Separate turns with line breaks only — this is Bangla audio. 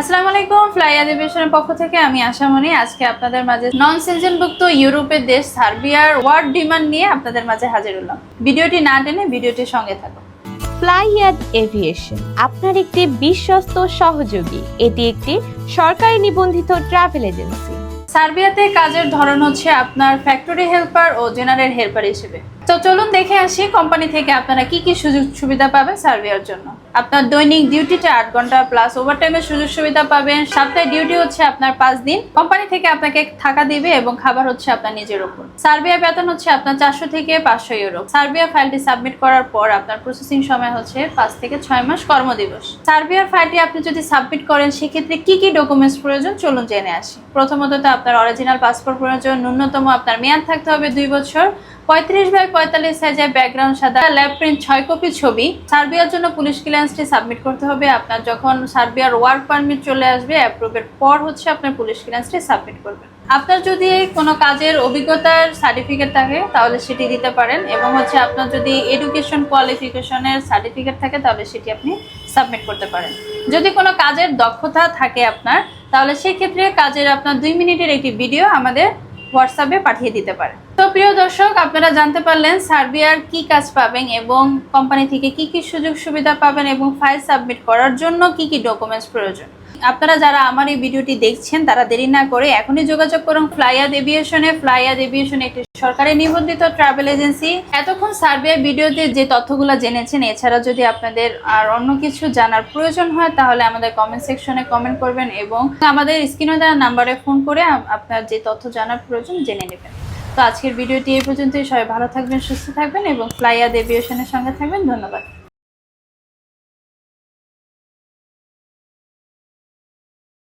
আসসালামু আলাইকুম ফ্লাই অধিবেশনের পক্ষ থেকে আমি আশামণি। আজকে আপনাদের মাঝে নন সিজনভুক্ত ইউরোপের দেশ সার্বিয়ার ওয়ার্ড ডিমান্ড নিয়ে আপনাদের মাঝে হাজির হলাম। ভিডিওটি না টেনে ভিডিওটির সঙ্গে থাকুন।
ফ্লাইয়াদ এভিয়েশন আপনার একটি বিশ্বস্ত সহযোগী। এটি একটি সরকারি নিবন্ধিত ট্রাভেল এজেন্সি।
সার্বিয়াতে কাজের ধরন হচ্ছে আপনার ফ্যাক্টরি হেল্পার ও জেনারেল হেল্পার হিসেবে। তো চলুন দেখে আসি কোম্পানি থেকে আপনারা কি কি সুযোগ সুবিধা পাবেন সার্ভেয়ার জন্য। আপনার দৈনিক ডিউটিটা আট ঘণ্টা প্লাস ওভারটাইমের সুযোগ সুবিধা পাবেন। সপ্তাহে ডিউটি হচ্ছে আপনার পাঁচ দিন। কোম্পানি থেকে আপনাকে থাকা দিবে এবং খাবার হচ্ছে আপনার নিজের উপর। সার্বিয়া বেতন হচ্ছে আপনার চারশো থেকে পাঁচশো ইউরো সার্বিয়া ফাইলটি সাবমিট করার পর আপনার প্রসেসিং সময় হচ্ছে পাঁচ থেকে ছয় মাস কর্মদিবস। সার্বিয়ার ফাইলটি আপনি যদি সাবমিট করেন, সেক্ষেত্রে কি কি ডকুমেন্টস প্রয়োজন চলুন জেনে আসি। প্রথমত তো আপনার অরিজিনাল পাসপোর্ট প্রয়োজন, ন্যূনতম আপনার মেয়াদ থাকতে হবে দুই বছর, পঁয়ত্রিশ বাই পঁয়তাল্লিশ সাইজের ব্যাকগ্রাউন্ড সাদা ল্যাব প্রিন্ট ছয় কপি ছবি। সার্বিয়ার জন্য পুলিশ ক্লিয়ারেন্সটি সাবমিট করতে হবে। আপনার যখন সার্বিয়ার ওয়ার্ক পারমিট চলে আসবে অ্যাপ্রুভের পর হচ্ছে আপনার পুলিশ ক্লিয়ারেন্সটি সাবমিট করবেন। আপনার যদি কোনো কাজের অভিজ্ঞতার সার্টিফিকেট থাকে, তাহলে সেটি দিতে পারেন এবং হচ্ছে আপনার যদি এডুকেশন কোয়ালিফিকেশনের সার্টিফিকেট থাকে, তাহলে সেটি আপনি সাবমিট করতে পারেন। যদি কোনো কাজের দক্ষতা থাকে আপনার, তাহলে সেক্ষেত্রে কাজের আপনার দুই মিনিটের একটি ভিডিও আমাদের হোয়াটসঅ্যাপে পাঠিয়ে দিতে পারেন তো প্রিয় দর্শক, আপনারা জানতে পারলেন সার্বিয়ার কি কাজ পাবেন এবং কোম্পানি থেকে কি কি সুযোগ সুবিধা পাবেন এবং ফাইল সাবমিট করার জন্য কি কি ডকুমেন্টস প্রয়োজন। আপনারা যারা আমার এই ভিডিওটি দেখছেন, তারা দেরি না করে এখনই যোগাযোগ করুন ফ্লাইয়াদ এভিয়েশনে ফ্লাইয়াদ এভিয়েশন একটি সরকারি নিবন্ধিত ট্রাভেল এজেন্সি। এতক্ষণ সার্বিয়ার ভিডিওতে যে তথ্যগুলো জেনেছেন, এছাড়া যদি আপনাদের আর অন্য কিছু জানার প্রয়োজন হয়, তাহলে আমাদের কমেন্ট সেকশনে কমেন্ট করবেন এবং আমাদের স্ক্রিনে দেওয়া নাম্বারে ফোন করে আপনার যে তথ্য জানার প্রয়োজন জেনে নেবেন। তো আজকের ভিডিওটি এই পর্যন্তই। সবাই ভালো থাকবেন, সুস্থ থাকবেন এবং ফ্লাইয়াদ এভিয়েশনের সঙ্গে থাকবেন। ধন্যবাদ।